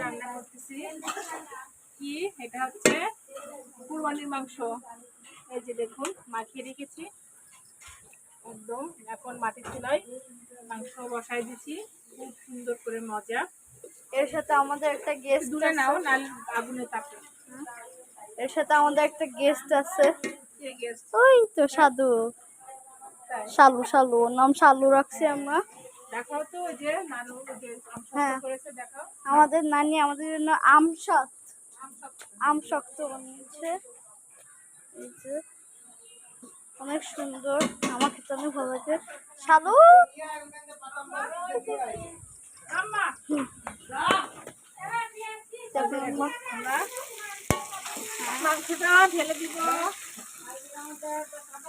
রান্না করতেছি কি? এটা হচ্ছে কুরবানির মাংস। এই যে দেখুন মাখিয়ে রেখেছি। একদম এখন মাটির চুলায় মাংস বসাই দিছি খুব সুন্দর করে মজা। এর সাথে আমাদের একটা গেস্ট দূরে নাও নাল আগুনে তাপে। এর সাথে আমাদের একটা গেস্ট আছে। ওই তো সাধু। শালু শালু ওর নাম শালু রাখছি আমরা। দেখাও তো যে নানু যে হ্যাঁ। করেছে দেখাও। আমাদের নানি আমাদের জন্য আম সত আম শক্ত। বানিয়েছে। এই যে অনেক সুন্দর। আমার খেতে অনেক ভালো লাগে। আমরা মাংসটা ঢেলে দিব।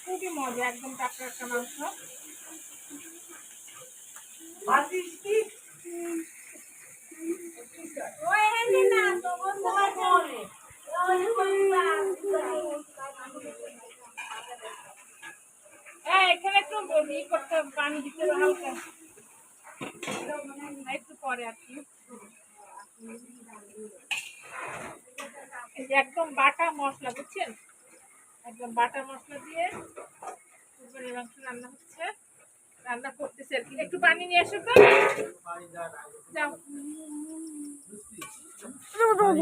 খুবই মজা একদম টাটকা একটা মাংস। এই, এখানে একটু ই করতে পানি দিতে একটু পরে আর কি। একদম বাটা মশলা বুঝছেন একদম বাটা মশলা দিয়ে কুরবানির মাংস রান্না হচ্ছে রান্না করতেছে আর কি একটু পানি নিয়ে আসো তো যাও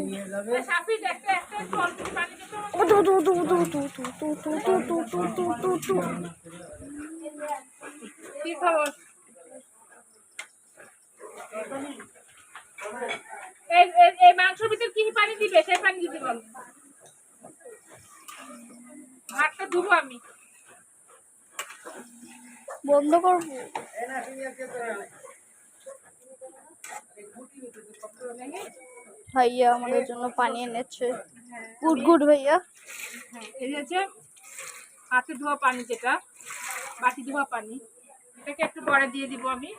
নিয়ে যাবে এই মাংসের ভিতর কি পানি দিবে? সেই পানি দিতে বল। ভাতটা ধুবো আমি। বন্ধ করব। ভাইয়া আমাদের জন্য পানি এনেছে। গুড গুড ভাইয়া। হ্যাঁ হচ্ছে হাতে ধোয়া পানি যেটা বাটি ধোয়া পানি। এটাকে একটু পরে দিয়ে দিব আমি।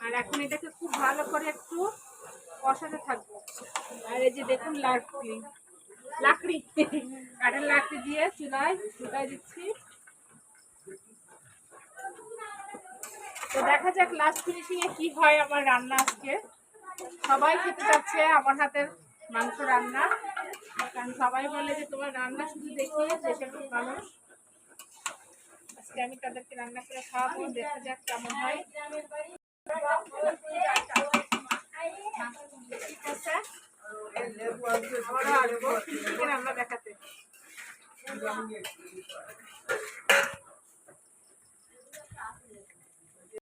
আর এখন এটাকে খুব ভালো করে একটু কষাতে থাকব। আর এই যে দেখুন লাকড়ি। লাকড়ি, কাঠের লাকড়ি দিয়ে চুলায় চুলায় দিচ্ছি। তো দেখা যাক লাস্ট ফিনিশিং এ কি হয় আমার রান্না আজকে। সবাই খেতে যাচ্ছে আমার হাতের মাংস রান্না। কারণ সবাই বলে যে তোমার রান্না শুধু দেখি দেশের মানুষ। আজকে আমি তাদেরকে রান্না করে খাওয়াবো, দেখা যাক কেমন হয়। ঠিক আছে আমরা দেখাতে